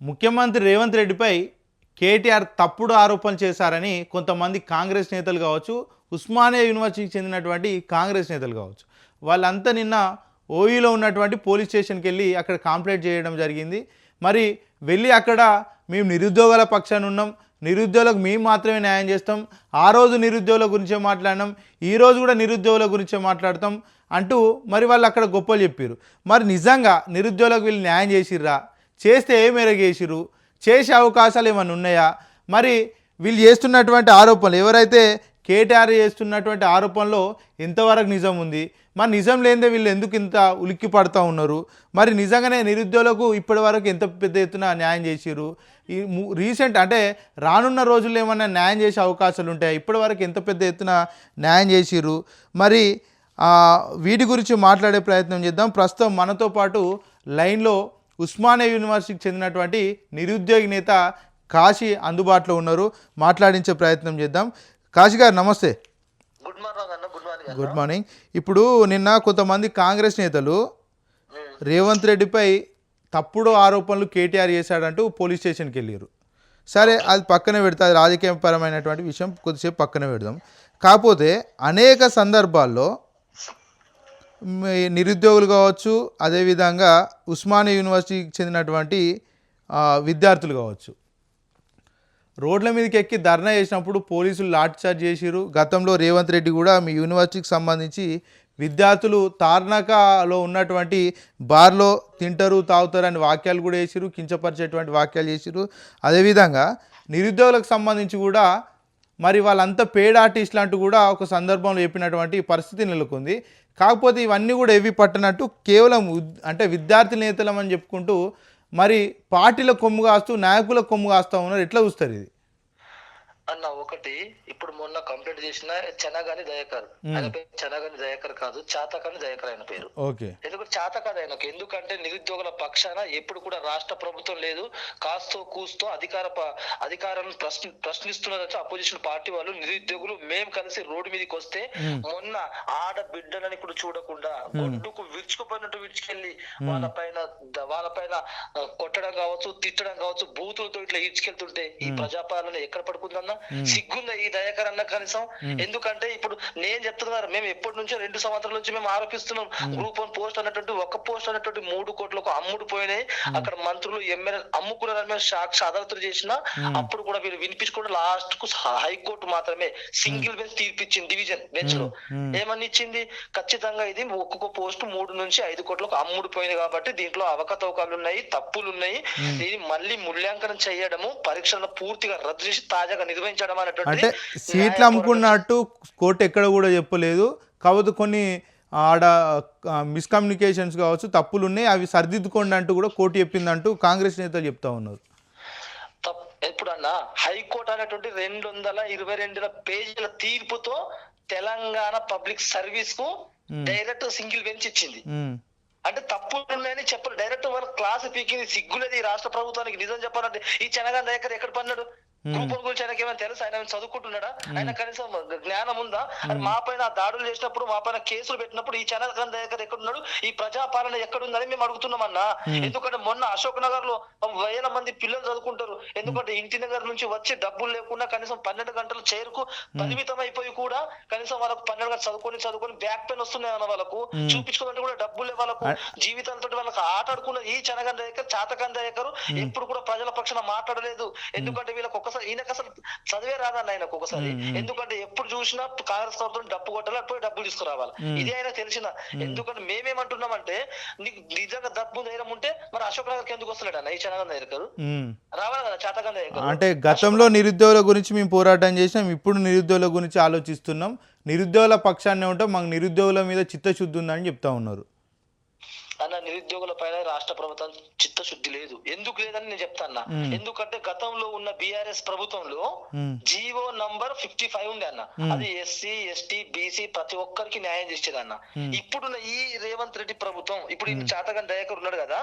ముఖ్యమంత్రి రేవంత్ రెడ్డిపై కేటీఆర్ తప్పుడు ఆరోపణలు చేశారని కొంతమంది కాంగ్రెస్ నేతలు కావచ్చు ఉస్మానియా యూనివర్సిటీకి చెందినటువంటి కాంగ్రెస్ నేతలు కావచ్చు. వాళ్ళంతా నిన్న ఓయూలో ఉన్నటువంటి పోలీస్ స్టేషన్కి వెళ్ళి అక్కడ కంప్లైంట్ చేయడం జరిగింది. మరి వెళ్ళి అక్కడ మేము నిరుద్యోగాల పక్షాన ఉన్నాం నిరుద్యోగులకు మేము మాత్రమే న్యాయం చేస్తాం ఆ రోజు నిరుద్యోగుల గురించే మాట్లాడినాం ఈ రోజు కూడా నిరుద్యోగుల గురించే మాట్లాడతాం అంటూ మరి వాళ్ళు అక్కడ గొప్పలు చెప్పారు మరి నిజంగా నిరుద్యోగులకు వీళ్ళు న్యాయం చేసిర్రా? చేస్తే ఏ మేరకు చేసే అవకాశాలు ఏమైనా ఉన్నాయా? మరి వీళ్ళు చేస్తున్నటువంటి ఆరోపణలు ఎవరైతే కేటీఆర్ చేస్తున్నటువంటి ఆరోపణలో ఎంతవరకు నిజం ఉంది? మరి నిజం లేనిదే వీళ్ళు ఎందుకు ఇంత ఉలిక్కి పడుతూ ఉన్నారు? మరి నిజంగానే నిరుద్యోగులకు ఇప్పటి వరకు ఎంత పెద్ద ఎత్తున న్యాయం చేసిరు ఈ రీసెంట్ అంటే రానున్న రోజుల్లో ఏమన్నా న్యాయం చేసే అవకాశాలు ఉంటాయి? ఇప్పటి వరకు ఎంత పెద్ద ఎత్తున న్యాయం చేసిరు మరి వీటి గురించి మాట్లాడే ప్రయత్నం చేద్దాం. ప్రస్తుతం మనతో పాటు లైన్లో ఉస్మానియా యూనివర్సిటీకి చెందినటువంటి నిరుద్యోగి నేత కాశీ అందుబాటులో ఉన్నారు. మాట్లాడించే ప్రయత్నం చేద్దాం. కాశీ గారు నమస్తే. గుడ్ మార్నింగ్ అన్న గుడ్ మార్నింగ్ గుడ్ మార్నింగ్. ఇప్పుడు నిన్న కొంతమంది కాంగ్రెస్ నేతలు రేవంత్ రెడ్డిపై తప్పుడు ఆరోపణలు కేటీఆర్ చేశాడంటూ పోలీస్ స్టేషన్కి వెళ్ళారు సరే అది పక్కన పెడితే అది రాజకీయపరమైనటువంటి విషయం కొద్దిసేపు పక్కన పెడదాం. కాకపోతే అనేక సందర్భాల్లో నిరుద్యోగులు కావచ్చు అదేవిధంగా ఉస్మానియా యూనివర్సిటీకి చెందినటువంటి విద్యార్థులు కావచ్చు. రోడ్ల మీదకి ఎక్కి ధర్నా చేసినప్పుడు పోలీసులు లాఠీచార్జ్ చేసిరు గతంలో రేవంత్ రెడ్డి కూడా మీ యూనివర్సిటీకి సంబంధించి విద్యార్థులు తార్నాకలో ఉన్నటువంటి బార్లో తింటారు తాగుతారు అని వాక్యాలు కూడా వేసిరు కించపరిచేటువంటి వాక్యాలు చేసిరు అదేవిధంగా నిరుద్యోగులకు సంబంధించి కూడా మరి వాళ్ళంతా పేడ్ ఆర్టిస్టులు అంటూ కూడా ఒక సందర్భంలో చెప్పినటువంటి పరిస్థితి నెలకొంది. కాకపోతే ఇవన్నీ కూడా ఏవి పట్టనట్టు కేవలం అంటే విద్యార్థి నేతలం అని చెప్పుకుంటూ మరి పార్టీల కొమ్ము కాస్తూ నాయకుల కొమ్ము కాస్తూ ఉన్నారు. ఎట్లా చూస్తారు ఇది? అన్న ఒకటి ఇప్పుడు మొన్న కంప్లైంట్ చేసిన చెనగాని దయాకర్. ఆయన పేరు చెనగాని దయాకర్ కాదు చాతకాని దయాకర్ ఆయన పేరు. ఎందుకంటే చాతకాదు ఆయనకు? ఎందుకంటే నిరుద్యోగుల పక్షాన ఎప్పుడు కూడా రాష్ట్ర ప్రభుత్వం లేదు. కాస్తో కూస్తో అధికార అధికారాన్ని ప్రశ్న ప్రశ్నిస్తున్నదంటే అపోజిషన్ పార్టీ వాళ్ళు నిరుద్యోగులు మేము కలిసి రోడ్డు మీదకి వస్తే మొన్న ఆడబిడ్డలని ఇప్పుడు చూడకుండా గొడ్డుకు విరుచుకుపోయినట్టు విడిచుకెళ్ళి వాళ్ళ పైన వాళ్ళ పైన కొట్టడం కావచ్చు తిట్టడం కావచ్చు బూతులతో ఇట్లా ఈడ్చుకెళ్తుంటే ఈ ప్రజాపాలన ఎక్కడ పడుకుందన్న? సిగ్గుందా ఈ దయాకర్ అన్న కనీసం. ఎందుకంటే ఇప్పుడు నేను చెప్తున్నారు మేము ఎప్పటి నుంచో రెండు సంవత్సరాల నుంచి మేము ఆరోపిస్తున్నాం. గ్రూప్ వన్ పోస్ట్ అన్నటువంటి ఒక పోస్ట్ అన్నటువంటి మూడు కోట్లకు అమ్ముడు పోయినాయి. అక్కడ మంత్రులు ఎమ్మెల్యే అమ్ముకున్నారని మేము సాక్షి అదాలతులు చేసిన అప్పుడు కూడా వీళ్ళు వినిపించుకుంటే లాస్ట్కు హైకోర్టు మాత్రమే. సింగిల్ బెంచ్ తీర్పిచ్చింది డివిజన్ బెంచ్లో. ఏమని ఇచ్చింది? ఖచ్చితంగా ఇది ఒక్కొక్క పోస్ట్ మూడు నుంచి ఐదు కోట్లకు అమ్ముడు పోయింది కాబట్టి దీంట్లో అవకతవకాలు ఉన్నాయి తప్పులు ఉన్నాయి. దీన్ని మళ్ళీ మూల్యాంకనం చేయడము పరీక్షలను పూర్తిగా రద్దు చేసి తాజాగా నిర్వహించడం అనేటువంటి సీట్లు అమ్ముకున్నట్టు కోర్టు ఎక్కడ కూడా చెప్పలేదు. కాకపోతే కొన్ని ఆడ మిస్కమ్యూనికేషన్స్ కావచ్చు తప్పులు ఉన్నాయి అవి సరిదిద్దుకోండి అంటూ కూడా కోర్టు చెప్పిందంటూ కాంగ్రెస్ నేతలు చెప్తా ఉన్నారు. తప్- ఎప్పుడన్నా హైకోర్టు అనేటువంటి రెండు వందల ఇరవై రెండుల పేజీల తీర్పుతో తెలంగాణ పబ్లిక్ సర్వీస్కు డైరెక్ట్ సింగిల్ బెంచ్ ఇచ్చింది. అంటే తప్పులు ఉన్నాయని చెప్పరు. డైరెక్ట్ వాళ్ళ క్లాస్ పీకింది సిగ్గులేదు ఈ రాష్ట్ర ప్రభుత్వానికి. నిజం చెప్పాలంటే ఈ చెనగా దగ్గర ఎక్కడ పన్నాడు గ్రూప్ వన్ గురించి ఆయనకి ఏమైనా తెలుసు? ఆయన చదువుకుంటున్నాడా? ఆయన కనీసం జ్ఞానం ఉందా? అని మా పైన దాడులు చేసినప్పుడు మా పైన కేసులు పెట్టినప్పుడు ఈ చెనగా దగ్గర ఎక్కడ ఉన్నాడు ఈ ప్రజాపాలన ఎక్కడ ఉందని మేము అడుగుతున్నామన్నా ఎందుకంటే మొన్న అశోక్ నగర్లో వేల మంది పిల్లలు చదువుకుంటారు. ఎందుకంటే ఇంటి దగ్గర నుంచి వచ్చి డబ్బులు లేకుండా కనీసం పన్నెండు గంటలు చేరుకు పరిమితం అయిపోయి కూడా కనీసం వాళ్ళకు పన్నెండు గంటలు చదువుకొని చదువుకొని బ్యాక్ పెయిన్ వస్తున్నాయి అన్న వాళ్ళకు. చూపించుకోవాలంటే కూడా డబ్బులే వాళ్ళకు. జీవితాలతో వాళ్ళకి ఆట ఆడుకున్న ఈ చనగన్ దగ్గర దగ్గర ఎప్పుడు కూడా ప్రజల పక్షాన మాట్లాడలేదు. ఎందుకంటే వీళ్ళకి ఒకసారి ఈయనకు అసలు చదివే రాదన్న ఆయనకు ఒకసారి ఎందుకంటే ఎప్పుడు చూసినా కాంగ్రెస్ ప్రభుత్వం డబ్బు కొట్టాలి పోయి డబ్బులు తీసుకురావాలి? ఇది ఆయన తెలిసిన. ఎందుకంటే మేమేమంటున్నామంటే నీకు నిజంగా డబ్బు ధైర్యం ఉంటే మరి అశోక్ నగర్కి ఎందుకు వస్తున్నాడు అన్న? ఈ చనగన్ దగ్గర. రావాలి కదా చాతకన్ దగ్గర అంటే గతంలో నిరుద్యోగుల గురించి మేము పోరాటం చేసినాం ఇప్పుడు నిరుద్యోగుల గురించి ఆలోచిస్తున్నాం. నిరుద్యోగుల పక్షాన్నే ఉంటాం మాకు నిరుద్యోగుల మీద చిత్తశుద్ధి ఉందని చెప్తా ఉన్నారు. నిరుద్యోగుల పైన రాష్ట్ర ప్రభుత్వం చిత్తశుద్ధి లేదు. ఎందుకు లేదని నేను చెప్తాన్నా. ఎందుకంటే గతంలో ఉన్న బీఆర్ఎస్ ప్రభుత్వంలో జీవో నంబర్ ఫిఫ్టీ ఫైవ్ ఉండే అన్న. అది ఎస్సీ ఎస్టీ బీసీ ప్రతి ఒక్కరికి న్యాయం చేసేది అన్న. ఇప్పుడున్న ఈ రేవంత్ రెడ్డి ప్రభుత్వం ఇప్పుడు ఈ చాతగన్ దయాకర్ ఉన్నాడు కదా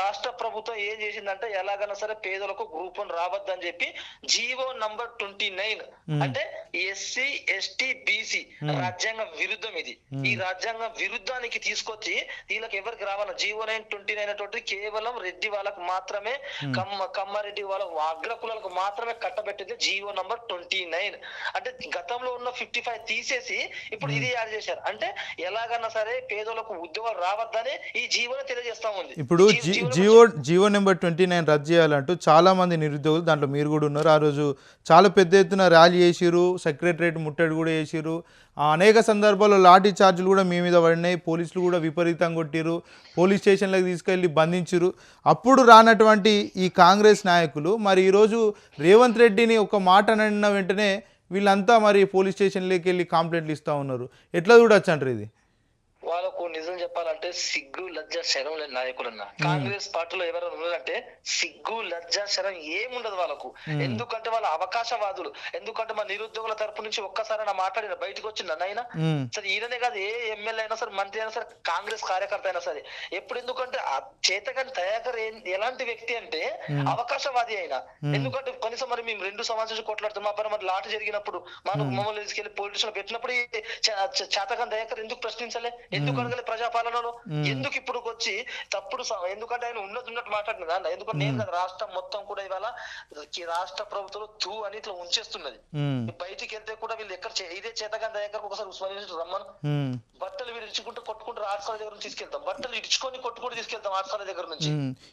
రాష్ట్ర ప్రభుత్వం ఏం చేసిందంటే ఎలాగైనా సరే పేదలకు గ్రూప్ వన్ రావద్దని చెప్పి జీవో నంబర్ ట్వంటీ నైన్ అంటే ఎస్సీ ఎస్టీ బీసీ రాజ్యాంగ విరుద్ధం ఇది. ఈ రాజ్యాంగ విరుద్ధానికి తీసుకొచ్చి వీళ్ళకి ఎవరికి కిందికి రావాల జీవో నైన్ ట్వంటీ నైన్ కేవలం రెడ్డి వాళ్ళకు మాత్రమే కమ్మ కమ్మారెడ్డి వాళ్ళ అగ్ర కులాలకు మాత్రమే కట్టబెట్టింది జీవో నంబర్ ట్వంటీ నైన్. అంటే గతంలో ఉన్న ఫిఫ్టీ ఫైవ్ తీసేసి ఇప్పుడు ఇది యాడ్ చేశారు. అంటే ఎలాగన్నా సరే పేదలకు ఉద్యోగాలు రావద్దని ఈ జీవోని తెలియజేస్తా ఉంది. ఇప్పుడు జీ- జి- జీవోలో GO GO number twenty nine రద్దు చేయాలంటూ చాలామంది నిరుద్యోగులు దాంట్లో మీరు కూడా ఉన్నారు. ఆ రోజు చాలా పెద్ద ఎత్తున ర్యాలీ చేసిరు సెక్రటరేట్ ముట్టడి కూడా చేసిరు అనేక సందర్భాల్లో లాఠీ చార్జీలు కూడా మీ మీద పడినాయి. పోలీసులు కూడా విపరీతంగా కొట్టిరు పోలీస్ స్టేషన్లకు తీసుకెళ్ళి బంధించిరు అప్పుడు రానటువంటి ఈ కాంగ్రెస్ నాయకులు మరి ఈరోజు రేవంత్ రెడ్డిని ఒక మాట అన్న వెంటనే వీళ్ళంతా మరి పోలీస్ స్టేషన్లోకి వెళ్ళి కంప్లైంట్లు ఇస్తూ ఉన్నారు. ఎట్లా చూడొచ్చు అంటారు ఇది? వాళ్ళకు నిజం చెప్పాలంటే సిగ్గు లజ్జ శరం లేని నాయకులన్న. కాంగ్రెస్ పార్టీలో ఎవరైనా ఉన్నారంటే సిగ్గు లజ్జ శరం ఏముండదు వాళ్ళకు. ఎందుకంటే వాళ్ళ అవకాశవాదులు. ఎందుకంటే మా నిరుద్యోగుల తరపు నుంచి ఒక్కసారి నా మాట్లాడిన బయటకు వచ్చింది నాయన ఉమ్, సరే ఈయననే కాదు ఏ ఎమ్మెల్యే అయినా సరే మంత్రి అయినా సరే కాంగ్రెస్ కార్యకర్త అయినా సరే. ఎప్పుడు ఎందుకంటే ఆ చేతగాని దయాకర్ ఏం- ఎలాంటి వ్యక్తి అంటే అవకాశవాది అయినా. ఎందుకంటే కనీసం మరి మేము రెండు సంవత్సరాలు కొట్లాడుతాం మా పైన మరి లాట జరిగినప్పుడు మనం మమ్మల్ని తీసుకెళ్ళి పోలీస్ స్టేషన్ పెట్టినప్పుడు చేతగాని దయాకర్ ఎందుకు ప్రశ్నించలే? ఎందుకు అడగలే ప్రజాపాలనలో ఎందుకు ఇప్పుడు వచ్చి తప్పుడు ఎందుకంటే ఆయన ఉన్నది ఉన్నట్టు మాట్లాడినది ఎందుకంటే నేను కదా రాష్ట్రం మొత్తం కూడా ఇవాళ రాష్ట్ర ప్రభుత్వం తూ అని ఇట్లా ఉంచేస్తున్నది. బయటికి వెళ్తే కూడా వీళ్ళు ఎక్కడ ఇదే చేతగాని దయాకర్ ఒకసారి ఉస్మానియా నుంచి రమ్మను. బట్టలు ఇచ్చుకుంటూ కొట్టుకుంటూ ఆటసాల దగ్గర నుంచి తీసుకెళ్తాం. బట్టలు ఇచ్చుకొని కొట్టుకుంటూ తీసుకెళ్తాం ఆటసాల దగ్గర నుంచి.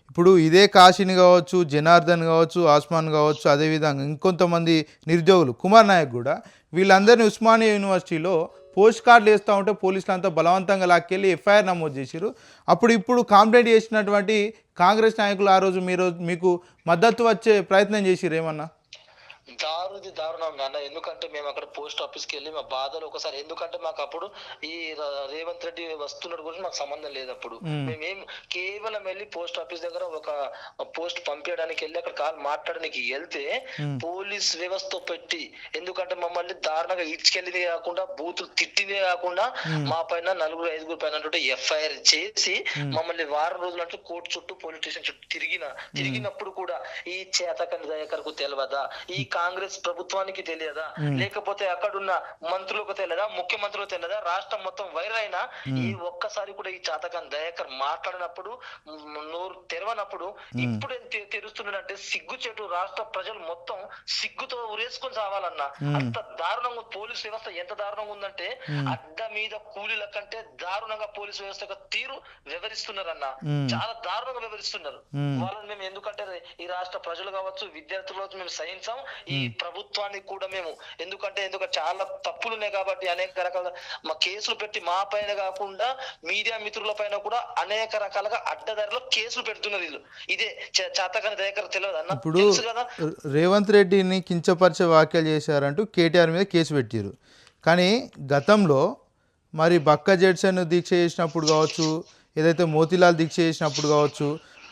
ఇప్పుడు ఇదే కాశీని కావచ్చు జనార్దన్ కావచ్చు ఆస్మాన్ కావచ్చు అదేవిధంగా ఇంకొంతమంది నిరుద్యోగులు కుమార్ నాయక్ కూడా వీళ్ళందరినీ ఉస్మానియా యూనివర్సిటీలో పోస్ట్ కార్డులు వేస్తూ ఉంటే పోలీసులు అంతా బలవంతంగా లాక్కెళ్ళి ఎఫ్ఐఆర్ నమోదు చేశారు అప్పుడు ఇప్పుడు కాంప్లైంట్ చేసినటువంటి కాంగ్రెస్ నాయకులు ఆ రోజు మీరు మీకు మద్దతు వచ్చే ప్రయత్నం చేసిరు ఏమన్నా? దారుది దారుణం నాన్న. ఎందుకంటే మేము అక్కడ పోస్ట్ ఆఫీస్కి వెళ్ళి మా బాధలు ఒకసారి ఎందుకంటే మాకు అప్పుడు ఈ రేవంత్ రెడ్డి వస్తున్నాడు గురించి మాకు సంబంధం లేదు అప్పుడు. మేమేం. కేవలం వెళ్ళి పోస్ట్ ఆఫీస్ దగ్గర ఒక పోస్ట్ పంపించడానికి వెళ్ళి అక్కడ కాల్ మాట్లాడడానికి వెళ్తే పోలీస్ వ్యవస్థ పెట్టి ఎందుకంటే మమ్మల్ని దారుణంగా ఇడ్చుకెళ్ళింది కాకుండా బూతులు తిట్టింది కాకుండా మా పైన నలుగురు ఐదుగురు పైన ఎఫ్ఐఆర్ చేసి మమ్మల్ని వారం రోజులు అంటే కోర్టు చుట్టూ పోలీస్ స్టేషన్ చుట్టూ తిరిగిన తిరిగినప్పుడు కూడా ఈ చేతకని దయాకర్కు తెలియదా ఈ కాంగ్రెస్ ప్రభుత్వానికి తెలియదా? లేకపోతే అక్కడున్న మంత్రులకు తెలియదా? ముఖ్యమంత్రులకు తెలియదా? రాష్ట్రం మొత్తం వైరైనా? ఈ ఒక్కసారి కూడా ఈ చాతకం దయాకర్ మాట్లాడినప్పుడు నోరు తెరవనప్పుడు ఇప్పుడు తెరుస్తున్నాడంటే సిగ్గు చెట్టు రాష్ట్ర ప్రజలు మొత్తం సిగ్గుతో ఉరేసుకొని చావాలన్నా అంత దారుణంగా పోలీస్ వ్యవస్థ ఎంత దారుణంగా ఉందంటే అడ్డ మీద కూలీల కంటే దారుణంగా పోలీస్ వ్యవస్థ యొక్క తీరు వివరిస్తున్నారన్న. చాలా దారుణంగా వివరిస్తున్నారు. వాళ్ళని మేము ఎందుకంటే ఈ రాష్ట్ర ప్రజలు కావచ్చు విద్యార్థులు కావచ్చు మేము సహించాం. ఈ ప్రభుత్వానికి కూడా మేము ఎందుకంటే ఎందుకంటే చాలా తప్పులు ఉన్నాయి కాబట్టి అనేక రకాల మా కేసులు పెట్టి మా పైన కాకుండా మీడియా మిత్రుల పైన కూడా అనేక రకాలుగా అడ్డదారిలో కేసులు పెడుతున్నారు వీళ్ళు. ఇదే చాతకాని దగ్గర తెలియదు అన్న? ఇప్పుడు రేవంత్ రెడ్డిని కించపరిచే వ్యాఖ్యలు చేశారంటూ కేటీఆర్ మీద కేసు పెట్టారు. కానీ గతంలో మరి బక్క జెడ్సన్ దీక్ష చేసినప్పుడు కావచ్చు ఏదైతే మోతీలాల్ దీక్ష చేసినప్పుడు కావచ్చు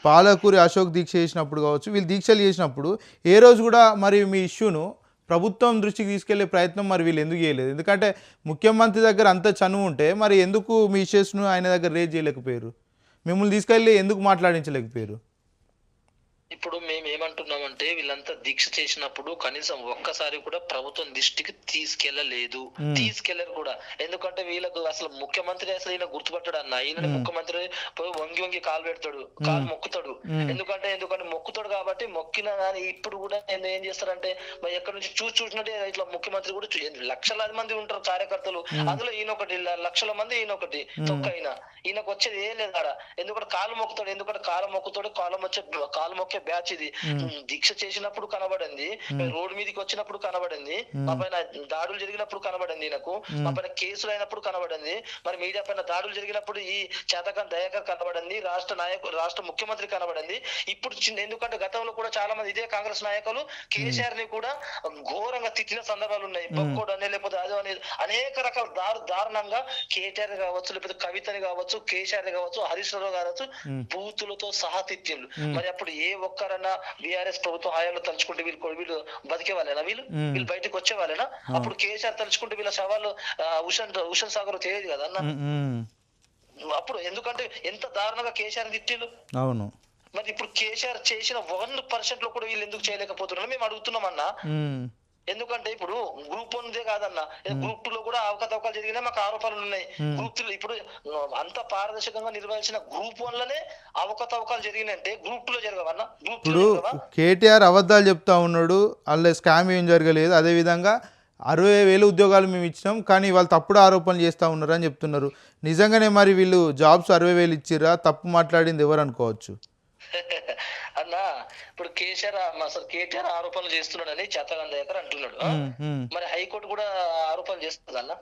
పాలకూరి అశోక్ దీక్ష చేసినప్పుడు కావచ్చు వీళ్ళు దీక్షలు చేసినప్పుడు ఏ రోజు కూడా మరి మీ ఇష్యూను ప్రభుత్వం దృష్టికి తీసుకెళ్ళే ప్రయత్నం మరి వీళ్ళు ఎందుకు చేయలేదు? ఎందుకంటే ముఖ్యమంత్రి దగ్గర అంత చనువు ఉంటే మరి ఎందుకు మీ ఇష్యూస్ను ఆయన దగ్గర రేజ్ చేయలేకపోయారు? మిమ్మల్ని తీసుకెళ్ళి ఎందుకు మాట్లాడించలేకపోయారు? ఇప్పుడు మేము ఏమంటున్నామంటే వీళ్ళంతా దీక్ష చేసినప్పుడు కనీసం ఒక్కసారి కూడా ప్రభుత్వం దృష్టికి తీసుకెళ్ళలేదు తీసుకెళ్ళరు కూడా. ఎందుకంటే వీళ్ళకు అసలు ముఖ్యమంత్రి అసలు ఈయన గుర్తుపట్టాడు అన్న. ఈయన ముఖ్యమంత్రి పోయి వంగి వంగి కాలు పెడతాడు. కాలు మొక్కుతాడు. ఎందుకంటే ఎందుకంటే మొక్కుతాడు కాబట్టి మొక్కిన కానీ ఇప్పుడు కూడా నేను ఏం చేస్తారంటే మరి ఎక్కడి నుంచి చూసి చూసినట్టే ఇట్లా ముఖ్యమంత్రి కూడా చూ- లక్షలాది మంది ఉంటారు కార్యకర్తలు. అందులో ఈయన ఒకటి లక్షల మంది ఈయన ఒకటి తొక్క ఈయన ఈయనకు వచ్చేది ఏం లేదు ఆడ. ఎందుకంటే కాలు మొక్కుతాడు ఎందుకంటే కాలు మొక్కుతాడు కాలం వచ్చే కాలు మొక్కే బ్యాచ్ ఇది. దీక్ష చేసినప్పుడు కనబడింది. రోడ్డు మీదకి వచ్చినప్పుడు కనబడింది. మా పైన దాడులు జరిగినప్పుడు కనబడింది ఈయనకు మా పైన కేసులు అయినప్పుడు కనబడింది. మరి మీడియా పైన దాడులు జరిగినప్పుడు ఈ చేతకాన్ దయాకర్ కనబడింది. రాష్ట్ర నాయకులు రాష్ట్ర ముఖ్యమంత్రి కనబడింది. ఇప్పుడు ఎందుకంటే గతంలో కూడా చాలా మంది ఇదే కాంగ్రెస్ నాయకులు కేసీఆర్ని కూడా ఘోరంగా తిట్టిన సందర్భాలు ఉన్నాయి. బొక్కోడు అనే లేకపోతే అదో అనేది అనేక రకాల దారు దారుణంగా కేటీఆర్ కావచ్చు లేకపోతే కవితని కావచ్చు కేసీఆర్ కావచ్చు హరీష్ రావు కావచ్చు బూతులతో సహా తిట్టిండ్రు. మరి అప్పుడు ఏ ఒక్కరన్నా బీఆర్ఎస్ ప్రభుత్వం హయాంలో తలుచుకుంటే వీళ్ళు వీళ్ళు బతికే వాళ్ళేనా వీళ్ళు వీళ్ళు బయటకు వచ్చే వాళ్ళేనా అప్పుడు కేసీఆర్ తలుచుకుంటే వీళ్ళ సవాళ్ళు ఉషన్ ఉషన్ సాగర్ తెలియదు కదా అన్న. అప్పుడు ఎందుకంటే ఎంత దారుణంగా కేసీఆర్ తిట్టిండు అవును. మరి ఇప్పుడు కేసీఆర్ చేసిన వన్ పర్సెంట్లో కూడా వీళ్ళు ఎందుకు చేయలేకపోతున్నారు మేము అడుగుతున్నాం అన్న. ఎందుకంటే ఇప్పుడు గ్రూప్ వన్ దే కాదన్న గ్రూప్ టూ లో కూడా అవకతవకలు జరిగినా మాకు ఆరోపణలు ఉన్నాయి. గ్రూప్ త్రీ ఇప్పుడు అంత పారదర్శకంగా నిర్వహించిన గ్రూప్ వన్లోనే అవకతవకలు జరిగినంటే గ్రూప్ టూ లో జరగవన్న? గ్రూప్ ఇప్పుడు కేటీఆర్ అబద్ధాలు చెప్తా ఉన్నాడు. అందులో స్కామ్ ఏం జరగలేదు. అదేవిధంగా అరవై వేలు ఉద్యోగాలు మేము ఇచ్చినాం కానీ వాళ్ళు తప్పుడు ఆరోపణలు చేస్తూ ఉన్నారు అని చెప్తున్నారు. నిజంగానే మరి వీళ్ళు జాబ్స్ అరవై వేలు ఇచ్చిర్రా? తప్పు మాట్లాడింది ఎవరు అనుకోవచ్చు? అన్న ఇప్పుడు కేసీఆర్ అసలు కేటీఆర్ ఆరోపణలు చేస్తున్నాడని దగ్గర అంటున్నాడు. మరి హైకోర్టు కూడా ఆరోపణలు చేస్తుంది అన్న?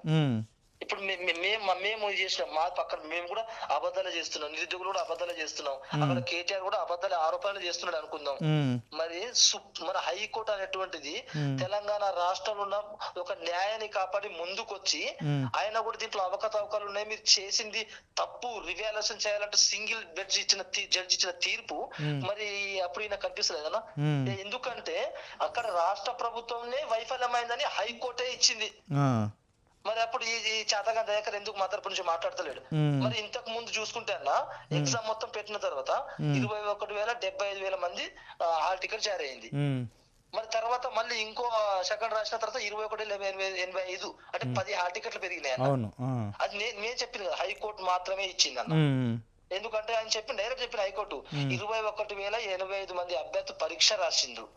ఇప్పుడు మేము మేము చేసినాం. మా పక్కన మేము కూడా అబద్ధాలు చేస్తున్నాం. నిరుద్యోగులు కూడా అబద్ధాలు చేస్తున్నాం. అక్కడ కేటీఆర్ కూడా అబద్ధాలు ఆరోపణలు చేస్తున్నాడు అనుకుందాం. మరి మన హైకోర్టు అనేటువంటిది. తెలంగాణ రాష్ట్రంలో ఉన్న ఒక న్యాయాన్ని కాపాడి ముందుకొచ్చి. ఆయన కూడా దీంట్లో అవకతవకలు ఉన్నాయి. మీరు చేసింది తప్పు. రివాల్యుయేషన్ చేయాలంటే సింగిల్ జడ్జి ఇచ్చిన జడ్జి ఇచ్చిన తీర్పు. మరి అప్పుడు ఈయన కనిపిస్తలేదు కదా. Hmm. ఎందుకంటే అక్కడ రాష్ట్ర ప్రభుత్వంనే వైఫల్యమైందని హైకోర్టే ఇచ్చింది. మరి అప్పుడు ఈ చేతగా దయాకర్ ఎందుకు మా తరపు నుంచి మాట్లాడతలేడు. మరి ఇంతకు ముందు చూసుకుంటే అన్న ఎగ్జామ్ మొత్తం పెట్టిన తర్వాత ఇరవై ఒకటి వేల డెబ్బై ఐదు వేల మంది హాల్ టికెట్ జారీ అయింది. ఉమ్, మరి తర్వాత మళ్ళీ ఇంకో సెకండ్ రాసిన తర్వాత ఇరవై ఒకటి ఎనభై ఐదు అంటే పది హాల్ టికెట్లు పెరిగినాయి అది నేను చెప్పింది కదా హైకోర్టు మాత్రమే ఇచ్చింది అన్న ఎందుకంటే ఆయన చెప్పిన డైరెక్ట్ చెప్పిన హైకోర్టు ఇరవై ఒకటి వేల ఎనభై ఐదు మంది అభ్యర్థులు పరీక్ష రాసిండ్రు.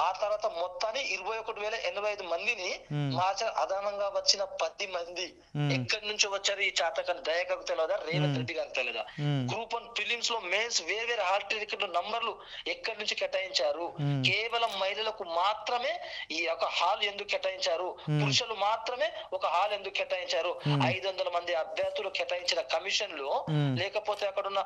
ఆ తర్వాత మొత్తాన్ని ఇరవై ఒకటి వేల ఎనభై ఐదు మందిని Hmm. మార్చ అదనంగా వచ్చిన పది మంది. ఎక్కడి నుంచి వచ్చారు ఈ చాతకని దయాకకు తెలియదా రేవంత్ రెడ్డి గారికి తెలియదా. గ్రూప్ వన్ ఫిలిమ్స్లో మెయిన్స్ వేరు హాల్ టికెట్ నంబర్లు ఎక్కడి నుంచి కేటాయించారు. కేవలం మహిళలకు మాత్రమే ఈ యొక్క హాల్ ఎందుకు కేటాయించారు? పురుషులు మాత్రమే ఒక హాల్ ఎందుకు కేటాయించారు? ఐదు వందల మంది అభ్యర్థులు కేటాయించిన కమిషన్లో. లేకపోతే అక్కడ ఉన్న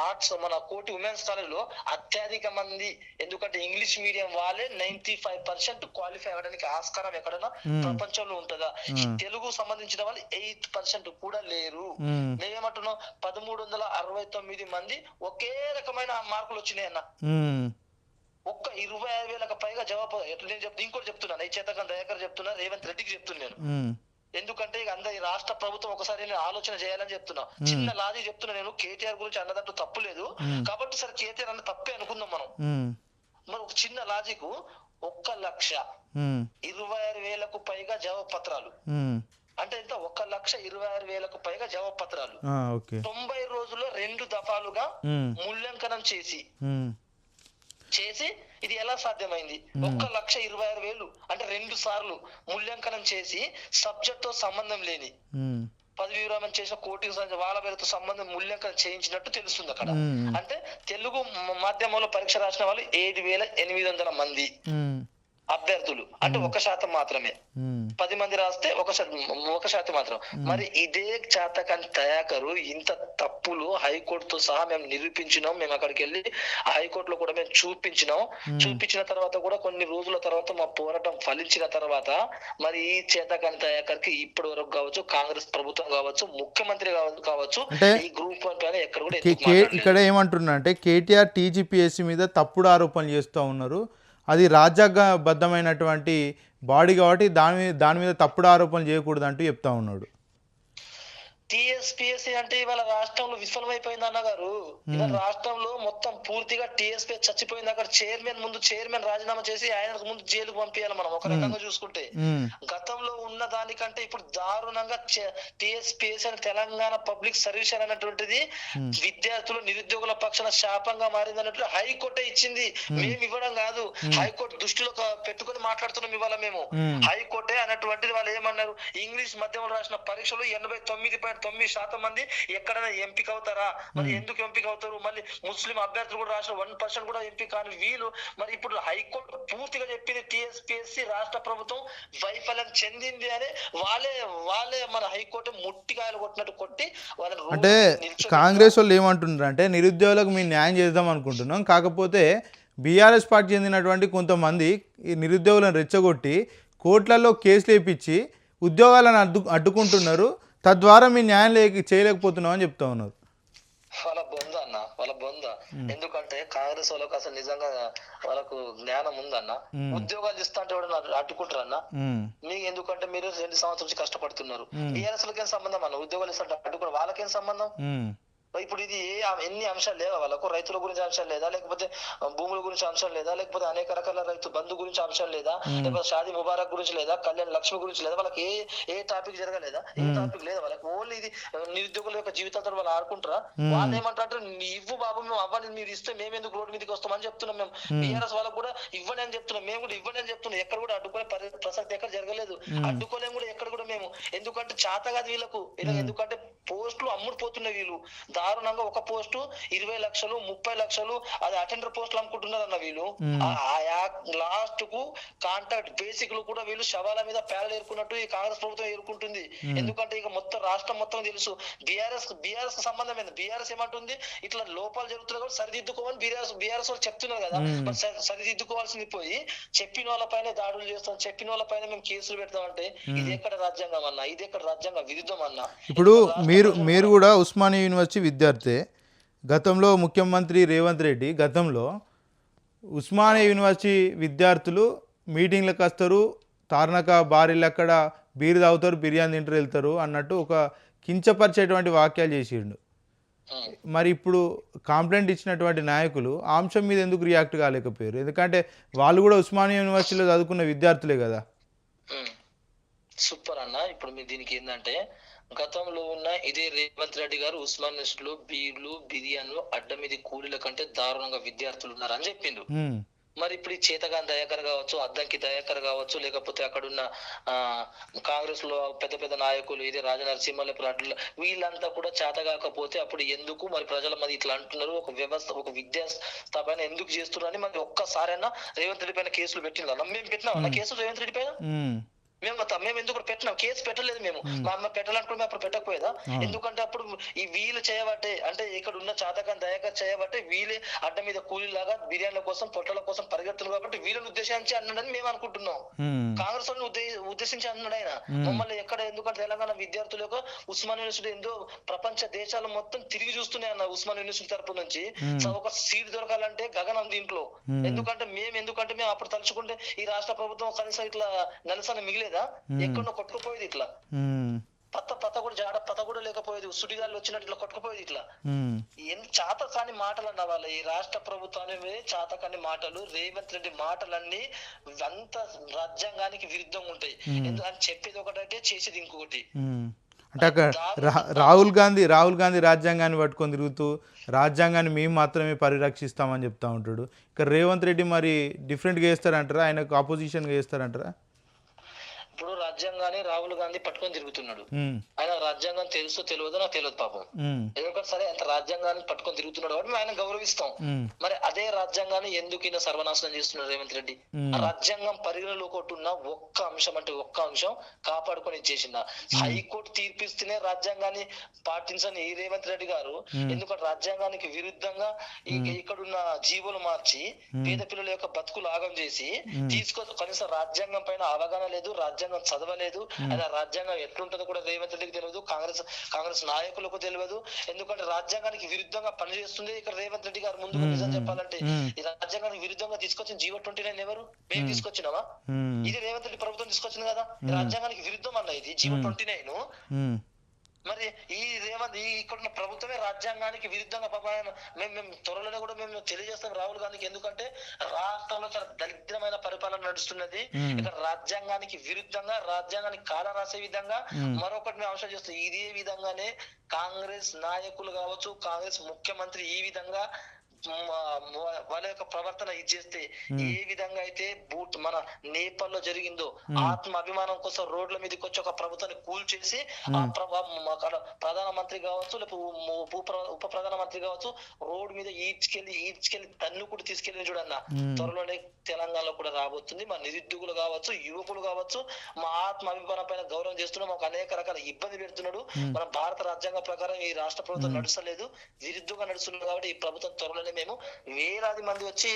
ఆర్ట్స్ మన కోటి ఉమెన్స్ కాలేజ్లో అత్యధిక మంది ఎందుకంటే ఇంగ్లీష్ మీడియం వాళ్ళే నైన్టీ ఫైవ్ పర్సెంట్ క్వాలిఫై అవ్వడానికి ఆస్కారం ఎక్కడైనా ప్రపంచంలో ఉంటుందా? తెలుగు సంబంధించిన వాళ్ళు ఎయిత్ పర్సెంట్ కూడా లేరు. మేమేమంటున్నాం? పదమూడు వందల అరవై తొమ్మిది మంది ఒకే రకమైన మార్కులు వచ్చినాయి అన్న. ఒక్క ఇరవై ఐదు వేలకు పైగా జవాబు ఎట్లా నేను చెప్తా ఇంకోటి చెప్తున్నాను ఈ చేతకం దయాకర్ చెప్తున్నా రేవంత్ రెడ్డికి చెప్తున్నాను ఉమ్, ఎందుకంటే ఇక అందరి రాష్ట్ర ప్రభుత్వం ఒకసారి నేను ఆలోచన చేయాలని చెప్తున్నా. చిన్న లాజీ చెప్తున్నా నేను కేటీఆర్ గురించి అన్నదంటూ తప్పు లేదు. కాబట్టి సరే కేటీఆర్ అన్న తప్పే అనుకుందాం మనం. మరి ఒక చిన్న లాజిక్ ఒక్క లక్ష ఇరవై ఆరు వేలకు పైగా జవాబు పత్రాలు అంటే ఎంత? ఒక్క లక్ష ఇరవై ఆరు వేలకు పైగా జవాబు పత్రాలు తొంభై రోజుల్లో రెండు దఫాలుగా మూల్యాంకనం చేసి చేసి ఇది ఎలా సాధ్యమైంది? ఒక్క లక్ష ఇరవై ఆరు వేలు అంటే రెండు సార్లు మూల్యాంకనం చేసి సబ్జెక్ట్తో సంబంధం లేని పదవి విరామం చేసిన కోటి వాళ్ళ పేరుతో సంబంధం మూల్యాంకనం చేయించినట్టు తెలుస్తుంది అక్కడ. అంటే తెలుగు మాధ్యమంలో పరీక్ష రాసిన వాళ్ళు ఏడు వేల ఎనిమిది వందల మంది. అభ్యర్థులు. అంటే ఒక శాతం మాత్రమే. ఉమ్, పది మంది రాస్తే ఒక శాతం ఒక శాతం మాత్రం. మరి ఇదే చాతకాని తయాకరు ఇంత తప్పులు హైకోర్టుతో సహా మేము నిరూపించినాం. మేము అక్కడికి వెళ్ళి హైకోర్టులో కూడా మేము చూపించినాం. చూపించిన తర్వాత కూడా కొన్ని రోజుల తర్వాత మా పోరాటం ఫలించిన తర్వాత మరి ఈ చేతకాని తయాకర్కి ఇప్పటి వరకు కావచ్చు కాంగ్రెస్ ప్రభుత్వం కావచ్చు ముఖ్యమంత్రి కావ- కావచ్చు ఈ గ్రూప్ వన్ పైన ఎక్కడ కూడా? ఇక్కడ ఏమంటున్నా అంటే కేటీఆర్ టీజీపీఎస్సీ మీద తప్పుడు ఆరోపణలు చేస్తూ ఉన్నారు. అది రాజ్యాంగబద్ధమైనటువంటి బాడీ కాబట్టి దాని మీద దాని మీద తప్పుడు ఆరోపణలు చేయకూడదు అంటూ చెప్తా ఉన్నాడు. టిఎస్పిఎస్సి అంటే ఇవాళ రాష్ట్రంలో విఫలమైపోయింది అన్న గారు ఇవాళ రాష్ట్రంలో మొత్తం పూర్తిగా టిఎస్పీ చచ్చిపోయింది. అక్కడ చైర్మన్ ముందు చైర్మన్ రాజీనామా చేసి ఆయనకు ముందు జైలుకు పంపించాలి మనం ఒక రకంగా చూసుకుంటే. గతంలో ఉన్న దానికంటే ఇప్పుడు దారుణంగా టిఎస్పిఎస్ అని తెలంగాణ పబ్లిక్ సర్వీస్ అనేటువంటిది విద్యార్థులు నిరుద్యోగుల పక్షాన శాపంగా మారింది అన్నట్లు హైకోర్టే ఇచ్చింది. మేము. ఇవ్వడం కాదు. హైకోర్టు దృష్టిలో పెట్టుకొని మాట్లాడుతున్నాం ఇవాళ మేము. మ్మ్. హైకోర్టే అన్నటువంటిది వాళ్ళు ఏమన్నారు? ఇంగ్లీష్ మాధ్యమంలో రాసిన పరీక్షలు ఎనభై తొమ్మిది పాయింట్ తొమ్మిది శాతం మంది ఎక్కడైనా ఎంపిక అవుతారా? మరి ఎందుకు ఎంపిక అవుతారు? మళ్ళీ ముస్లిం అభ్యర్థులు కూడా రాసిన వన్ పర్సెంట్ కూడా ఎంపిక కాని వీళ్ళు మరి ఇప్పుడు హైకోర్టు పూర్తిగా చెప్పింది టిఎస్పిఎస్సి రాష్ట్ర ప్రభుత్వం వైఫల్యం చెందింది అని వాళ్ళే వాళ్ళే మన హైకోర్టు ముట్టికాయలు కొట్టినట్టు కొట్టి వాళ్ళని అంటే కాంగ్రెస్ వాళ్ళు ఏమంటున్నారు అంటే నిరుద్యోగులకు మేము న్యాయం చేద్దాం అనుకుంటున్నాం. కాకపోతే బీఆర్ఎస్ పార్టీ చెందినటువంటి కొంతమంది ఈ నిరుద్యోగులను రెచ్చగొట్టి కోర్టులలో కేసులు వేయించి ఉద్యోగాలను అడ్డు అడ్డుకుంటున్నారు. తద్వారా మీ న్యాయం లేక చేయలేకపోతున్నాం అని చెప్తా ఉన్నారు. వాళ్ళ బొంద అన్న వాళ్ళ బొంద. ఎందుకంటే కాంగ్రెస్ వాళ్ళకి అసలు నిజంగా వాళ్ళకు జ్ఞానం ఉందన్న. ఉద్యోగాలు ఇస్తా అంటే అడ్డుకుంటారు అన్న? మీకు ఎందుకంటే మీరు రెండు సంవత్సరాల నుంచి కష్టపడుతున్నారు. టీఆర్ఎస్ ఏం సంబంధం అన్న? ఉద్యోగాలు ఇస్తా అంటే అడ్డుకుని వాళ్ళకేం సంబంధం? ఇప్పుడు ఇది ఏ ఎన్ని అంశాలు లేవా వాళ్ళకు? రైతుల గురించి అంశాలు లేదా? లేకపోతే భూముల గురించి అంశం లేదా? లేకపోతే అనేక రకాల రైతు బంధు గురించి అంశం లేదా? లేకపోతే షాదీ ముబారక్ గురించి లేదా? కళ్యాణ్ లక్ష్మి గురించి లేదా? వాళ్ళకి ఏ ఏ టాపిక్ జరగలేదా? ఏ టాపిక్ లేదా వాళ్ళకి? ఓన్లీ ఇది నిరుద్యోగుల యొక్క జీవితాలతో వాళ్ళు ఆడుకుంటారా? వాళ్ళు ఏమంటారు "నీ ఇవ్వు బాబు మేము అవ్వాలి మీరు ఇస్తే మేము ఎందుకు రోడ్డు మీదకి వస్తామని చెప్తున్నాం మేము. బీఆర్ఎస్ వాళ్ళకి కూడా ఇవ్వని అని చెప్తున్నాం. మేము కూడా ఇవ్వని అని చెప్తున్నాం. ఎక్కడ కూడా అడ్డుకునే పరి- ప్రసక్తి ఎక్కడ జరగలేదు. అడ్డుకోలేము కూడా ఎక్కడ కూడా మేము. ఎందుకంటే చేత కాదు వీళ్ళకు. వీళ్ళకి ఎందుకంటే పోస్టులు అమ్ముడు పోతున్నాయి వీళ్ళు దారుణంగా ఒక పోస్టు ఇరవై లక్షలు ముప్పై లక్షలు అది అటెండర్ పోస్టులు అమ్ముకుంటున్నారు అన్న వీళ్ళు లాస్ట్కు కాంట్రాక్ట్ బేసిక్లు కూడా వీళ్ళు శవాల మీద పేడలు ఏరుకున్నట్టు ఈ కాంగ్రెస్ ప్రభుత్వం ఏరుకుంటుంది. ఎందుకంటే ఇక మొత్తం రాష్ట్రం మొత్తం తెలుసు. బీఆర్ఎస్ బీఆర్ఎస్ సంబంధం ఏంది బీఆర్ఎస్ ఏమంటుంది? ఇట్లా లోపాలు జరుగుతున్నాయి కూడా సరిదిద్దుకోమని బీఆర్ఎస్ బీఆర్ఎస్ వాళ్ళు చెప్తున్నారు కదా. సరిదిద్దుకోవాల్సింది పోయి చెప్పిన వాళ్ళ పైన దాడులు చేస్తాం. చెప్పిన వాళ్ళ పైన మేము కేసులు పెడతామంటే ఇది ఎక్కడ రాజ్యాంగం అన్నా? ఇది ఎక్కడ రాజ్యాంగ విరుద్ధం అన్నా? ఇప్పుడు మీరు మీరు కూడా ఉస్మానియా యూనివర్సిటీ విద్యార్థి గతంలో ముఖ్యమంత్రి రేవంత్ రెడ్డి గతంలో ఉస్మానియా యూనివర్సిటీ విద్యార్థులు మీటింగ్లకు వస్తారు తార్నక బారీలు అక్కడ బీరు తాగుతారు బిర్యానీ తింటారు వెళ్తారు అన్నట్టు ఒక కించపరిచేటువంటి వాక్యాలు చేసిండు. మరి ఇప్పుడు కంప్లైంట్ ఇచ్చినటువంటి నాయకులు ఆ అంశం మీద ఎందుకు రియాక్ట్ కాలేకపోయారు ఎందుకంటే వాళ్ళు కూడా ఉస్మానియా యూనివర్సిటీలో చదువుకున్న విద్యార్థులే కదా. సూపర్ అన్న ఇప్పుడు మీ దీనికి ఏంటంటే గతంలో ఉన్న ఇదే రేవంత్ రెడ్డి గారు ఉస్మాన్లో బీర్లు బిర్యానీలు అడ్డ మీద కూలీల కంటే దారుణంగా విద్యార్థులు ఉన్నారని చెప్పిండు. మరి ఇప్పుడు ఈ చేతగాన్ దయాకర్ కావచ్చు అద్దంకి దయాకర్ కావచ్చు లేకపోతే అక్కడున్న ఆ కాంగ్రెస్లో పెద్ద పెద్ద నాయకులు ఇదే రాజనరసింహ లేకపోతే అట్లా వీళ్ళంతా కూడా చేత కాకపోతే అప్పుడు ఎందుకు మరి ప్రజల మంది ఇట్లా అంటున్నారు? ఒక వ్యవస్థ ఒక విద్యా స్థాపన ఎందుకు చేస్తున్నారని మరి ఒక్కసారైనా రేవంత్ రెడ్డి పైన కేసులు పెట్టిందా మేము పెట్టినాం కేసులు రేవంత్ రెడ్డి పైన? మేము మేము ఎందుకు పెట్టినాం? కేసు పెట్టలేదు మేము. మా అమ్మ పెట్టాలనుకుంటే అప్పుడు పెట్టకపోయేదా? ఎందుకంటే అప్పుడు ఈ వీళ్ళు చేయబట్టే అంటే ఇక్కడ ఉన్న చాతకాన్ని దయాకర్ చేయబట్టే వీళ్ళే అడ్డ మీద కూలీలాగా బిర్యానీల కోసం పొట్టల కోసం పరిగెత్తులు కాబట్టి వీళ్ళని ఉద్దేశించి అన్నాడని మేము అనుకుంటున్నాం. కాంగ్రెస్ వాళ్ళని ఉద్దే- ఉద్దేశించి అన్నాడు ఆయన. మమ్మల్ని ఎక్కడ ఎందుకంటే తెలంగాణ విద్యార్థుల యొక్క ఉస్మాన్ యూనివర్సిటీ ఎంతో ప్రపంచ దేశాలు మొత్తం తిరిగి చూస్తున్నాయి అన్న ఉస్మాన్ యూనివర్సిటీ తరపు నుంచి. సో ఒక సీట్ దొరకాలంటే గగనం దీంట్లో. ఎందుకంటే మేము ఎందుకంటే మేము అప్పుడు తలుచుకుంటే ఈ రాష్ట్ర ప్రభుత్వం కనీసం ఇట్లా నెలసన మిగిలేదా ఎక్కడో కొట్టుకుపోయేది ఇట్లా. పత్త పత్త కూడా జాడ పత్త కూడా లేకపోయేది. సుడిగాలు వచ్చినట్టు ఇట్లా కొట్టుకుపోయేది ఇట్లా. ఎన్ని చాత కాని మాటలు అన్న వాళ్ళ ఈ రాష్ట్ర ప్రభుత్వానికి చాత కాని మాటలు రేవంత్ రెడ్డి మాటలన్నీ అంత రాజ్యాంగానికి విరుద్ధంగా ఉంటాయి. ఎందుకని చెప్పేది ఒకటైతే చేసేది ఇంకొకటి. అంటే అక్కడ రాహుల్ గాంధీ రాహుల్ గాంధీ రాజ్యాంగాన్ని పట్టుకొని తిరుగుతూ రాజ్యాంగాన్ని మేము మాత్రమే పరిరక్షిస్తామని చెప్తా ఉంటాడు. ఇక్కడ రేవంత్ రెడ్డి మరి డిఫరెంట్గా వేస్తారంటారా ఆయనకు ఆపోజిషన్గా వేస్తారంటారా ఇప్పుడు రాజ్యాంగాన్ని రాహుల్ గాంధీ పట్టుకొని తిరుగుతున్నాడు. ఆయన రాజ్యాంగం తెలుసో తెలియదో నాకు తెలియదు పాపం. ఎందుకంటే సరే అంత రాజ్యాంగాన్ని పట్టుకొని తిరుగుతున్నాడు కాబట్టి ఆయన గౌరవిస్తాం. మరి అదే రాజ్యాంగాన్ని ఎందుకు ఈయన సర్వనాశనం చేస్తున్నాడు రేవంత్ రెడ్డి? రాజ్యాంగం పరిగణలో కొట్టున్న ఒక్క అంశం అంటే ఒక్క అంశం కాపాడుకొని ఇచ్చేసిందా హైకోర్టు తీర్పిస్తేనే రాజ్యాంగాన్ని పాటించని ఈ రేవంత్ రెడ్డి గారు. ఎందుకంటే రాజ్యాంగానికి విరుద్ధంగా ఇక్కడున్న జీవులు మార్చి పేద పిల్లల యొక్క బతుకులు ఆగం చేసి తీసుకో కనీసం రాజ్యాంగం పైన అవగాహన లేదు రాజ్యాంగం చదవలేదు. ఆయన రాజ్యాంగం ఎట్లుంటుందో కూడా రేవంత్ రెడ్డికి తెలియదు కాంగ్రెస్ కాంగ్రెస్ నాయకులకు తెలియదు ఎందుకంటే రాజ్యాంగానికి విరుద్ధంగా పనిచేస్తుంది ఇక్కడ రేవంత్ రెడ్డి గారు. ముందుకు నిజం చెప్పాలంటే ఈ రాజ్యాంగానికి విరుద్ధంగా తీసుకొచ్చిన జీవో ట్వంటీ నైన్ ఎవరు? మేము. తీసుకొచ్చినామా? మ్మ్. ఇది రేవంత్ రెడ్డి ప్రభుత్వం తీసుకొచ్చింది కదా. రాజ్యాంగానికి విరుద్ధం అన్న ఇది. GO twenty nine. మరి ఈ రేవంత్ ఈ ఇక్కడున్న ప్రభుత్వమే రాజ్యాంగానికి విరుద్ధంగా పాపం ఆయన మేము మేము త్వరలోనే కూడా మేము తెలియజేస్తాం రాహుల్ గాంధీకి. ఎందుకంటే రాష్ట్రంలో చాలా దరిద్రమైన పరిపాలన నడుస్తున్నది. ఇక్కడ రాజ్యాంగానికి విరుద్ధంగా రాజ్యాంగానికి కాల రాసే విధంగా మరొకటి మేము అంశం చేస్తాం ఇదే విధంగానే కాంగ్రెస్ నాయకులు కావచ్చు కాంగ్రెస్ ముఖ్యమంత్రి ఈ విధంగా వాళ్ళ యొక్క ప్రవర్తన ఇది చేస్తే ఏ విధంగా అయితే బూట్ మన నేపాల్లో జరిగిందో ఆత్మ అభిమానం కోసం రోడ్ల మీదకి వచ్చి ఒక ప్రభుత్వాన్ని కూల్చేసి ఆ ప్రధానమంత్రి కావచ్చు లేకపోతే ఉప ప్ర- ఉప ప్రధానమంత్రి కావచ్చు రోడ్ మీద ఈడ్చుకెళ్ళి ఈడ్చుకెళ్ళి తన్ను కూడా తీసుకెళ్ళి చూడన్న త్వరలోనే తెలంగాణలో కూడా రాబోతుంది. మా నిరుద్యోగులు కావచ్చు యువకులు కావచ్చు మా ఆత్మ అభిమానం పైన గౌరవం చేస్తున్నాం మాకు అనేక రకాల ఇబ్బంది పెడుతున్నాడు. మన భారత రాజ్యాంగ ప్రకారం ఈ రాష్ట్ర ప్రభుత్వం నడుస్తలేదు. విరుద్ధంగా నడుస్తున్నారు కాబట్టి ఈ ప్రభుత్వం త్వరలోనే మేము వేలాది మంది వచ్చి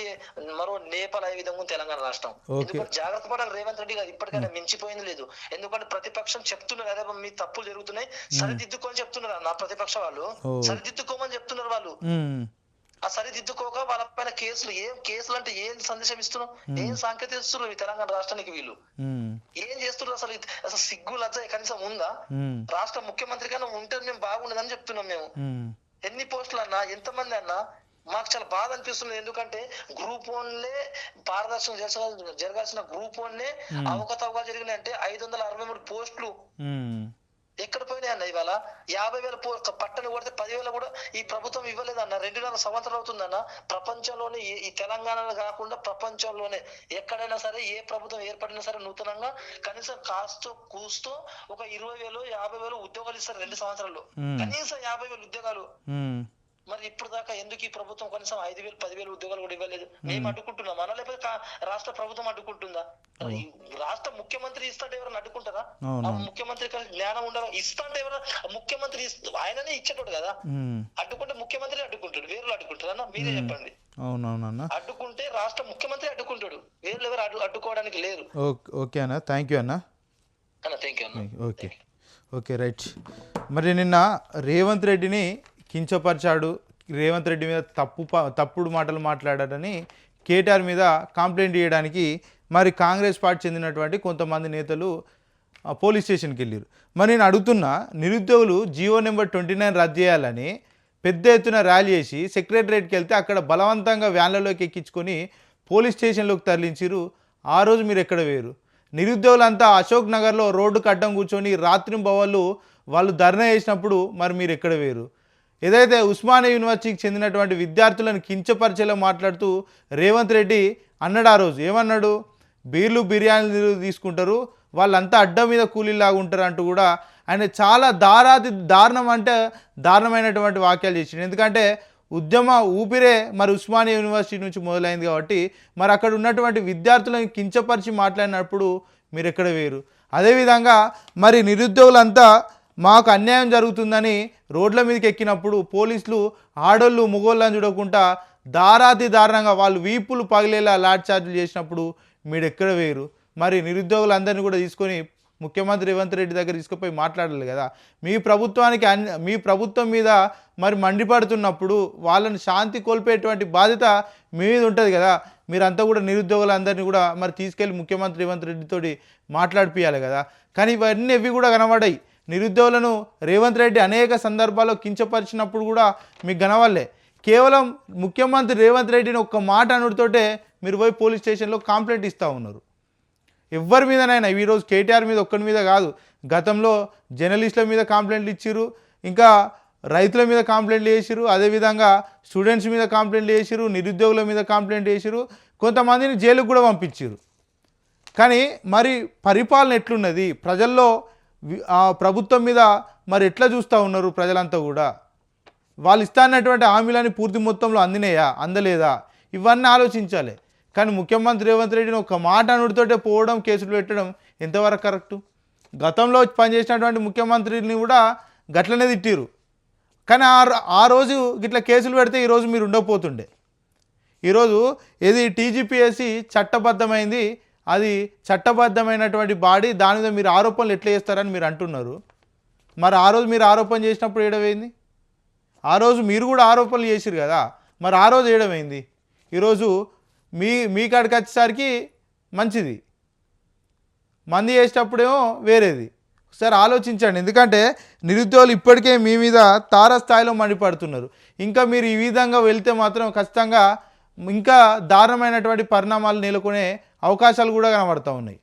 మరో నేపాల్ అయ్యే విధంగా తెలంగాణ రాష్ట్రం. ఎందుకంటే జాగ్రత్త పడాలి రేవంత్ రెడ్డి గారు ఇప్పటికైనా మించిపోయింది లేదు ఎందుకంటే ప్రతిపక్షం చెప్తున్నారు అదే మీ తప్పులు జరుగుతున్నాయి సరిదిద్దుకోని చెప్తున్నారు నా ప్రతిపక్ష వాళ్ళు. సరిదిద్దుకోమని చెప్తున్నారు వాళ్ళు. ఆ సరిదిద్దుకోక వాళ్ళ పైన కేసులు ఏం కేసులు అంటే ఏం సందేశం ఇస్తున్నాం ఏం సాంకేతిక ఇస్తున్నారు తెలంగాణ రాష్ట్రానికి వీళ్ళు. ఏం చేస్తున్నారు అసలు అసలు సిగ్గు లజ్జ కనీసం ఉందా. రాష్ట్ర ముఖ్యమంత్రి కన్నా ఉంటే మేము బాగుండదని చెప్తున్నాం మేము మ్మ్. ఎన్ని పోస్టులు అన్నా ఎంతమంది అన్నా మాకు చాలా బాధ అనిపిస్తుంది. ఎందుకంటే గ్రూప్ వన్లే పారదర్శకం జరగాల్సిన జరగాల్సిన గ్రూప్ వన్లే అవకతవకలు జరిగినాయి. అంటే ఐదు వందల అరవై మూడు పోస్టులు ఉమ్, ఎక్కడ పోయినాయి అన్న ఇవాళ? యాభై వేల పట్టణ కొడితే పదివేల కూడా ఈ ప్రభుత్వం ఇవ్వలేదన్న. రెండున్నర సంవత్సరం అవుతుందన్న. ప్రపంచంలోనే ఈ- తెలంగాణలో కాకుండా ప్రపంచంలోనే ఎక్కడైనా సరే ఏ ప్రభుత్వం ఏర్పడినా సరే నూతనంగా కనీసం కాస్తో కూస్తో ఒక ఇరవై వేలు యాభై వేలు ఉద్యోగాలు ఇస్తారు రెండు సంవత్సరాల్లో. Hmm. కనీసం యాభై వేలు ఉద్యోగాలు. మరి ఇప్పుడు దాకా ఎందుకు ఈ ప్రభుత్వం కనీసం ఐదు వేలు పదివేలు ఉద్యోగాలు కూడా ఇవ్వలేదు? మేము. అడ్డుకుంటున్నామా లేకపోతే కా- రాష్ట్ర ప్రభుత్వం అడ్డుకుంటుందా? రాష్ట్ర ముఖ్యమంత్రి ఇస్తాంటే ఎవరైనా అడ్డుకుంటారా? ముఖ్యమంత్రి జ్ఞానం ఉండదా ఇస్తాంటే ఎవరైనా ముఖ్యమంత్రి ఆయననే ఇచ్చేటోడు కదా. అడ్డుకుంటే ముఖ్యమంత్రి అడ్డుకుంటాడు. వేరు అడ్డుకుంటారు అన్న? మీరే చెప్పండి. అవునవునన్న. అడ్డుకుంటే రాష్ట్ర ముఖ్యమంత్రి అడ్డుకుంటాడు. వేరు ఎవరు అడ్డు అడ్డుకోవడానికి లేరు. ఓకే ఓకే అన్న. థ్యాంక్ యూ అన్న. అన్న థ్యాంక్ యూ అన్న. ఓకే ఓకే రైట్ మరి నిన్న రేవంత్ రెడ్డిని కించపరిచాడు. రేవంత్ రెడ్డి మీద తప్పు తప్పుడు మాటలు మాట్లాడాడని కేటీఆర్ మీద కంప్లైంట్ చేయడానికి మరి కాంగ్రెస్ పార్టీ చెందినటువంటి కొంతమంది నేతలు పోలీస్ స్టేషన్కి వెళ్ళారు మరి నేను అడుగుతున్నా నిరుద్యోగులు జియో నెంబర్ ట్వంటీ నైన్ రద్దు చేయాలని పెద్ద ఎత్తున ర్యాలీ చేసి సెక్రటరేట్కి వెళ్తే అక్కడ బలవంతంగా వ్యాన్లలోకి ఎక్కించుకొని పోలీస్ స్టేషన్లోకి తరలించారు ఆ రోజు మీరు ఎక్కడ వేరు నిరుద్యోగులంతా అశోక్ నగర్లో రోడ్డు కడ్డం కూర్చొని రాత్రి బవళ్ళు వాళ్ళు ధర్నా చేసినప్పుడు మరి మీరు ఎక్కడ వేరు ఏదైతే ఉస్మానియా యూనివర్సిటీకి చెందినటువంటి విద్యార్థులను కించపరిచేలా మాట్లాడుతూ రేవంత్ రెడ్డి అన్నాడు ఆ రోజు. ఏమన్నాడు? బీర్లు బిర్యానీలు తీసుకుంటారు వాళ్ళంతా అడ్డం మీద కూలీలాగా ఉంటారు అంటూ కూడా ఆయన చాలా దారాది దారుణం అంటే దారుణమైనటువంటి వాక్యాలు చేసిండు. ఎందుకంటే ఉద్యమ ఊపిరే మరి ఉస్మానియా యూనివర్సిటీ నుంచి మొదలైంది కాబట్టి మరి అక్కడ ఉన్నటువంటి విద్యార్థులను కించపరిచి మాట్లాడినప్పుడు మీరు ఎక్కడ వేరు? అదేవిధంగా మరి నిరుద్యోగులంతా మాకు అన్యాయం జరుగుతుందని రోడ్ల మీదకి ఎక్కినప్పుడు పోలీసులు ఆడోళ్ళు మొగోళ్ళని చూడకుండా దారాతి దారుణంగా వాళ్ళు వీపులు పగిలేలా లాడ్ ఛార్జీలు చేసినప్పుడు మీరు ఎక్కడ వేయరు? మరి నిరుద్యోగులందరినీ కూడా తీసుకొని ముఖ్యమంత్రి రేవంత్ రెడ్డి దగ్గర తీసుకుపోయి మాట్లాడాలి కదా. మీ ప్రభుత్వానికి అన్ మీ ప్రభుత్వం మీద మరి మండిపడుతున్నప్పుడు వాళ్ళని శాంతి కోల్పోయేటువంటి బాధ్యత మీ మీద ఉంటుంది కదా. మీరంతా కూడా నిరుద్యోగులందరినీ కూడా మరి తీసుకెళ్ళి ముఖ్యమంత్రి రేవంత్ రెడ్డితోటి మాట్లాడిపియాలి కదా. కానీ ఇవన్నీ ఇవి కూడా కనబడాయి. నిరుద్యోగులను రేవంత్ రెడ్డి అనేక సందర్భాల్లో కించపరిచినప్పుడు కూడా మీకు గనవల్లే. కేవలం ముఖ్యమంత్రి రేవంత్ రెడ్డిని ఒక్క మాట అనుడితోటే మీరు పోయి పోలీస్ స్టేషన్లో కంప్లైంట్ ఇస్తూ ఉన్నారు. ఎవరి మీదనైనా ఈరోజు కేటీఆర్ మీద ఒక్కరి మీద కాదు. గతంలో జర్నలిస్టుల మీద కంప్లైంట్లు ఇచ్చిర్రు. ఇంకా రైతుల మీద కంప్లైంట్లు చేసిరు అదేవిధంగా స్టూడెంట్స్ మీద కంప్లైంట్లు చేసిరు నిరుద్యోగుల మీద కంప్లైంట్ చేసిరు కొంతమందిని జైలుకు కూడా పంపించారు కానీ మరి పరిపాలన ఎట్లున్నది? ప్రజల్లో ఆ ప్రభుత్వం మీద మరి ఎట్లా చూస్తూ ఉన్నారు ప్రజలంతా కూడా? వాళ్ళు ఇస్తానటువంటి హామీలని పూర్తి మొత్తంలో అందినాయా? అందలేదా? ఇవన్నీ ఆలోచించాలి. కానీ ముఖ్యమంత్రి రేవంత్ రెడ్డిని ఒక మాట అనుడితోటే పోవడం కేసులు పెట్టడం ఎంతవరకు కరెక్టు? గతంలో పనిచేసినటువంటి ముఖ్యమంత్రిని కూడా గట్లనే తిట్టిరు కానీ ఆ ఆ రోజు గిట్ల కేసులు పెడితే ఈరోజు మీరు ఉండకపోతుండే ఈరోజు ఇది టీజీపీఎస్సి చట్టబద్ధమైంది అది చట్టబద్ధమైనటువంటి బాడీ దాని మీద మీరు ఆరోపణలు ఎట్లా చేస్తారని మీరు అంటున్నారు. మరి ఆ రోజు మీరు ఆరోపణ చేసినప్పుడు ఏడమైంది ఆ రోజు మీరు కూడా ఆరోపణలు చేసిరు కదా. మరి ఆ రోజు ఏడమైంది ఈరోజు మీ మీ కాడికి వచ్చేసరికి మంచిది. మంది చేసేటప్పుడేమో వేరేది. ఒకసారి ఆలోచించండి. ఎందుకంటే నిరుద్యోగులు ఇప్పటికే మీ మీద తారస్థాయిలో మండిపడుతున్నారు. ఇంకా మీరు ఈ విధంగా వెళ్తే మాత్రం ఖచ్చితంగా ఇంకా దారుణమైనటువంటి పరిణామాలు నెలకొనే అవకాశాలు కూడా కనబడుతూ ఉన్నాయి.